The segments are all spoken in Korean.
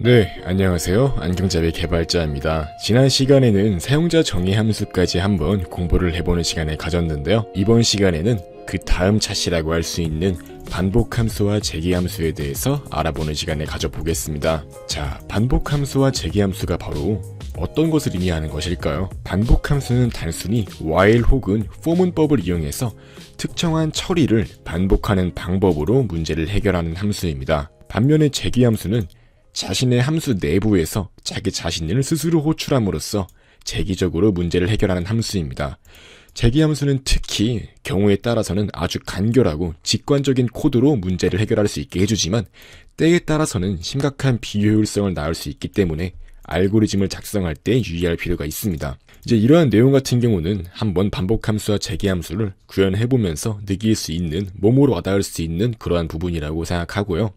네, 안녕하세요. 안경잡이 개발자입니다. 지난 시간에는 사용자 정의 함수까지 한번 공부를 해보는 시간을 가졌는데요. 이번 시간에는 그 다음 차시라고 할 수 있는 반복 함수와 재기 함수에 대해서 알아보는 시간을 가져보겠습니다. 자, 반복 함수와 재기 함수가 바로 어떤 것을 의미하는 것일까요? 반복 함수는 단순히 while 혹은 for 문법을 이용해서 특정한 처리를 반복하는 방법으로 문제를 해결하는 함수입니다. 반면에 재기 함수는 자신의 함수 내부에서 자기 자신을 스스로 호출함으로써 재기적으로 문제를 해결하는 함수입니다. 재기 함수는 특히 경우에 따라서는 아주 간결하고 직관적인 코드로 문제를 해결할 수 있게 해주지만 때에 따라서는 심각한 비효율성을 낳을 수 있기 때문에 알고리즘을 작성할 때 유의할 필요가 있습니다. 이제 이러한 내용 같은 경우는 한번 반복 함수와 재기 함수를 구현해 보면서 느낄 수 있는 몸으로 와닿을 수 있는 그러한 부분이라고 생각하고요.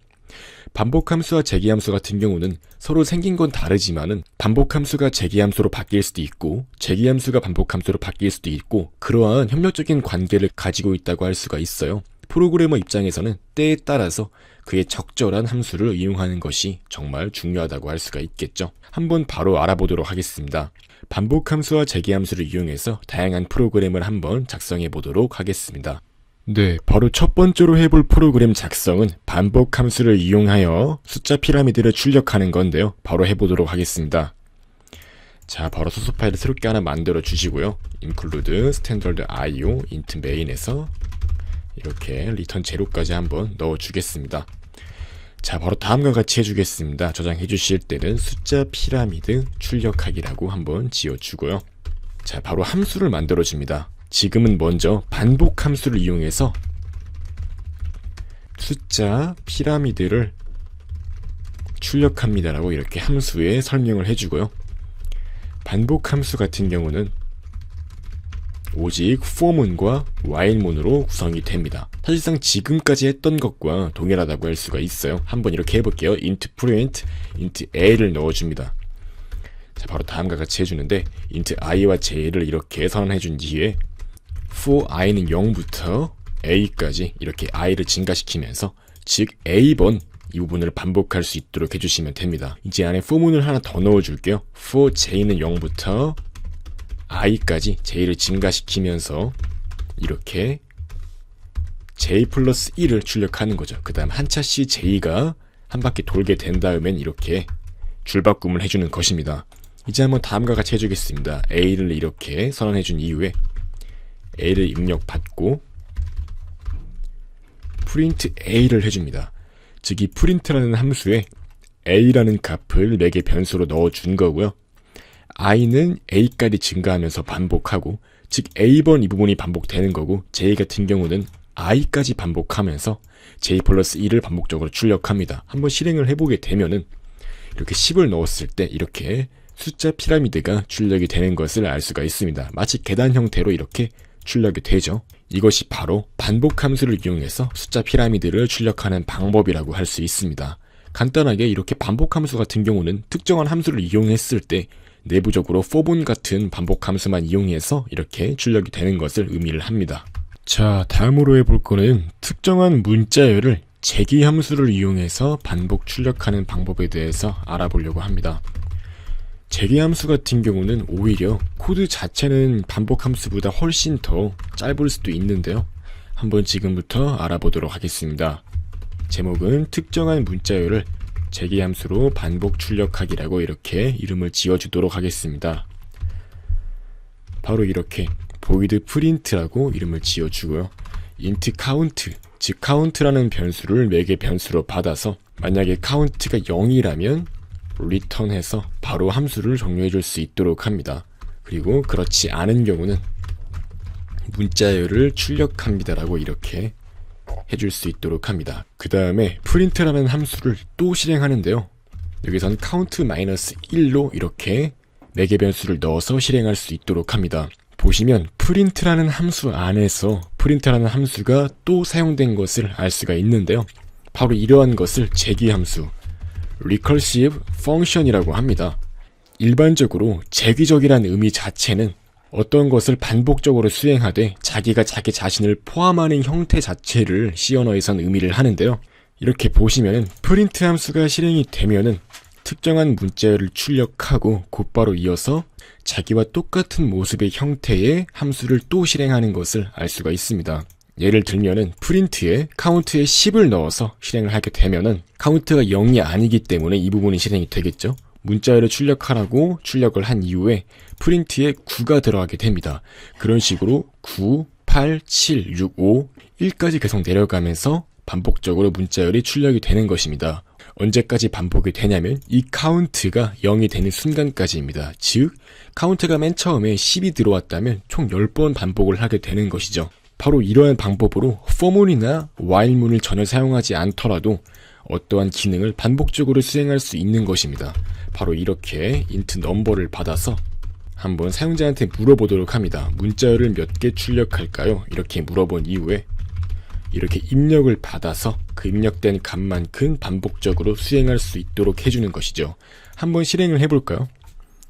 반복 함수와 재기 함수 같은 경우는 서로 생긴 건 다르지만은 반복 함수가 재기 함수로 바뀔 수도 있고 재기 함수가 반복 함수로 바뀔 수도 있고 그러한 협력적인 관계를 가지고 있다고 할 수가 있어요. 프로그래머 입장에서는 때에 따라서 그의 적절한 함수를 이용하는 것이 정말 중요하다고 할 수가 있겠죠. 한번 바로 알아보도록 하겠습니다. 반복 함수와 재기 함수를 이용해서 다양한 프로그램을 한번 작성해 보도록 하겠습니다. 네, 바로 첫 번째로 해볼 프로그램 작성은 반복 함수를 이용하여 숫자 피라미드를 출력하는 건데요. 바로 해보도록 하겠습니다. 자, 바로 소스 파일을 새롭게 하나 만들어 주시고요. include standard io int main에서 이렇게 return 제로까지 한번 넣어 주겠습니다. 자, 바로 다음과 같이 해주겠습니다. 저장해 주실 때는 숫자 피라미드 출력하기라고 한번 지어 주고요. 자, 바로 함수를 만들어 줍니다. 지금은 먼저 반복 함수를 이용해서 숫자 피라미드를 출력합니다라고 이렇게 함수에 설명을 해주고요. 반복 함수 같은 경우는 오직 for문과 while문으로 구성이 됩니다. 사실상 지금까지 했던 것과 동일하다고 할 수가 있어요. 한번 이렇게 해볼게요. int print, int a를 넣어줍니다. 자, 바로 다음과 같이 해주는데 int i와 j를 이렇게 선언해준 뒤에 for i는 0부터 a까지 이렇게 i를 증가시키면서 즉 a번 이 부분을 반복할 수 있도록 해주시면 됩니다. 이제 안에 for문을 하나 더 넣어줄게요. for j는 0부터 i까지 j를 증가시키면서 이렇게 j 플러스 1을 출력하는 거죠. 그 다음 한 차씩 j가 한 바퀴 돌게 된 다음엔 이렇게 줄바꿈을 해주는 것입니다. 이제 한번 다음과 같이 해주겠습니다. a를 이렇게 선언해준 이후에 a를 입력받고 print a를 해줍니다. 즉이 print라는 함수에 a라는 값을 4개 변수로 넣어준 거고요. i는 a까지 증가하면서 반복하고 즉 a번 이 부분이 반복되는 거고 j 같은 경우는 i까지 반복하면서 j 플러스 1을 반복적으로 출력합니다. 한번 실행을 해보게 되면은 이렇게 10을 넣었을 때 이렇게 숫자 피라미드가 출력이 되는 것을 알 수가 있습니다. 마치 계단 형태로 이렇게 출력이 되죠. 이것이 바로 반복 함수를 이용해서 숫자 피라미드를 출력하는 방법이라고 할 수 있습니다. 간단하게 이렇게 반복 함수 같은 경우는 특정한 함수를 이용했을 때 내부적으로 for문 같은 반복 함수만 이용해서 이렇게 출력이 되는 것을 의미를 합니다. 자, 다음으로 해볼 거는 특정한 문자열을 재기 함수를 이용해서 반복 출력하는 방법에 대해서 알아보려고 합니다. 재기 함수 같은 경우는 오히려 코드 자체는 반복 함수보다 훨씬 더 짧을 수도 있는데요. 한번 지금부터 알아보도록 하겠습니다. 제목은 특정한 문자열을 재기 함수로 반복 출력하기라고 이렇게 이름을 지어주도록 하겠습니다. 바로 이렇게 void print라고 이름을 지어주고요. int count, 즉 count라는 변수를 4개 변수로 받아서 만약에 count가 0이라면 return해서 바로 함수를 종료해 줄 수 있도록 합니다. 그리고 그렇지 않은 경우는 문자열을 출력합니다라고 이렇게 해줄 수 있도록 합니다. 그 다음에 print라는 함수를 또 실행하는데요. 여기선 count-1로 이렇게 4개 변수를 넣어서 실행할 수 있도록 합니다. 보시면 print라는 함수 안에서 print라는 함수가 또 사용된 것을 알 수가 있는데요. 바로 이러한 것을 재기 함수, recursive function이라고 합니다. 일반적으로 재기적이란 의미 자체는 어떤 것을 반복적으로 수행하되 자기가 자기 자신을 포함하는 형태 자체를 C 언어에선 의미를 하는데요. 이렇게 보시면은 print 함수가 실행이 되면은 특정한 문자열을 출력하고 곧바로 이어서 자기와 똑같은 모습의 형태의 함수를 또 실행하는 것을 알 수가 있습니다. 예를 들면은 프린트에 카운트에 10을 넣어서 실행을 하게 되면은 카운트가 0이 아니기 때문에 이 부분이 실행이 되겠죠. 문자열을 출력하라고 출력을 한 이후에 프린트에 9가 들어가게 됩니다. 그런 식으로 9, 8, 7, 6, 5, 1까지 계속 내려가면서 반복적으로 문자열이 출력이 되는 것입니다. 언제까지 반복이 되냐면 이 카운트가 0이 되는 순간까지입니다. 즉, 카운트가 맨 처음에 10이 들어왔다면 총 10번 반복을 하게 되는 것이죠. 바로 이러한 방법으로 for문이나 while문을 전혀 사용하지 않더라도 어떠한 기능을 반복적으로 수행할 수 있는 것입니다. 바로 이렇게 int 넘버를 받아서 한번 사용자한테 물어보도록 합니다. 문자열을 몇 개 출력할까요? 이렇게 물어본 이후에 이렇게 입력을 받아서 그 입력된 값만큼 반복적으로 수행할 수 있도록 해주는 것이죠. 한번 실행을 해볼까요?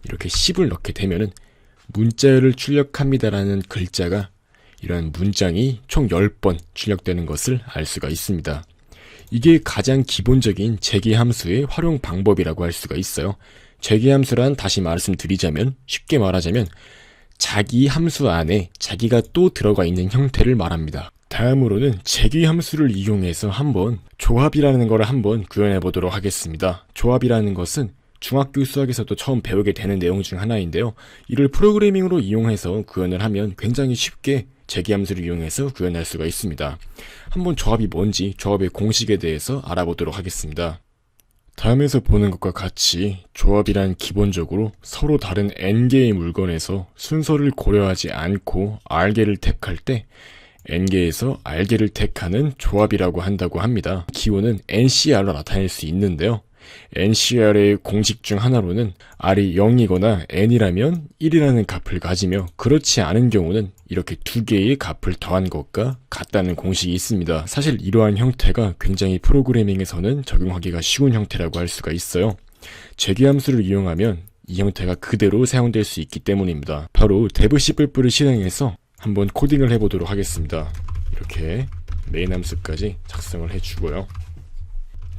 이렇게 10을 넣게 되면은 문자열을 출력합니다라는 글자가 이러한 문장이 총 10번 출력되는 것을 알 수가 있습니다. 이게 가장 기본적인 재기 함수의 활용 방법이라고 할 수가 있어요. 재기 함수란 다시 말씀드리자면 쉽게 말하자면 자기 함수 안에 자기가 또 들어가 있는 형태를 말합니다. 다음으로는 재기 함수를 이용해서 한번 조합이라는 것을 한번 구현해 보도록 하겠습니다. 조합이라는 것은 중학교 수학에서도 처음 배우게 되는 내용 중 하나인데요. 이를 프로그래밍으로 이용해서 구현을 하면 굉장히 쉽게 재기함수를 이용해서 구현할 수가 있습니다. 한번 조합이 뭔지 조합의 공식에 대해서 알아보도록 하겠습니다. 다음에서 보는 것과 같이 조합이란 기본적으로 서로 다른 n개의 물건에서 순서를 고려하지 않고 r개를 택할 때 n개에서 r개를 택하는 조합이라고 한다고 합니다. 기호는 ncr로 나타낼 수 있는데요. NCR의 공식 중 하나로는 R이 0이거나 N이라면 1이라는 값을 가지며 그렇지 않은 경우는 이렇게 두 개의 값을 더한 것과 같다는 공식이 있습니다. 사실 이러한 형태가 굉장히 프로그래밍에서는 적용하기가 쉬운 형태라고 할 수가 있어요. 재기함수를 이용하면 이 형태가 그대로 사용될 수 있기 때문입니다. 바로 dev C++을 실행해서 한번 코딩을 해보도록 하겠습니다. 이렇게 메인 함수까지 작성을 해주고요.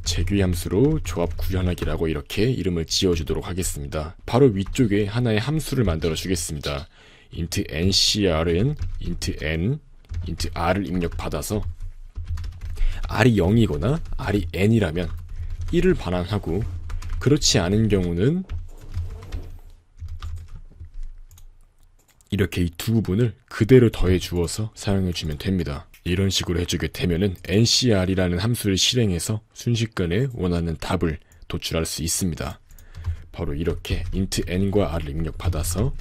재규 함수로 조합 구현하기라고 이렇게 이름을 지어주도록 하겠습니다. 바로 위쪽에 하나의 함수를 만들어 주겠습니다. int ncr은 int n, int r을 입력받아서 r이 0이거나 r이 n이라면 1을 반환하고 그렇지 않은 경우는 이렇게 이 두 부분을 그대로 더해 주어서 사용해 주면 됩니다. 이런 식으로 해주게 되면은 ncr이라는 함수를 실행해서 순식간에 원하는 답을 도출할 수 있습니다. 바로 이렇게 int n과 r을 입력받아서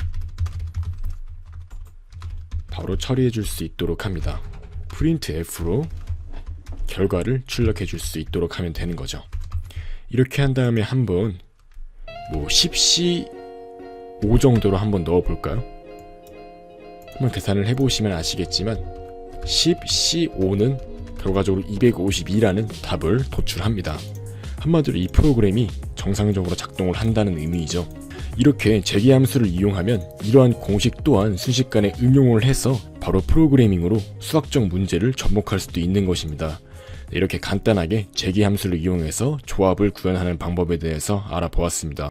바로 처리해 줄 수 있도록 합니다. printf로 결과를 출력해 줄 수 있도록 하면 되는 거죠. 이렇게 한 다음에 한번 뭐 10C 5 정도로 한번 넣어 볼까요? 한번 계산을 해 보시면 아시겠지만 10C5는 결과적으로 252라는 답을 도출합니다. 한마디로 이 프로그램이 정상적으로 작동을 한다는 의미이죠. 이렇게 재기함수를 이용하면 이러한 공식 또한 순식간에 응용을 해서 바로 프로그래밍으로 수학적 문제를 접목할 수도 있는 것입니다. 이렇게 간단하게 재기함수를 이용해서 조합을 구현하는 방법에 대해서 알아보았습니다.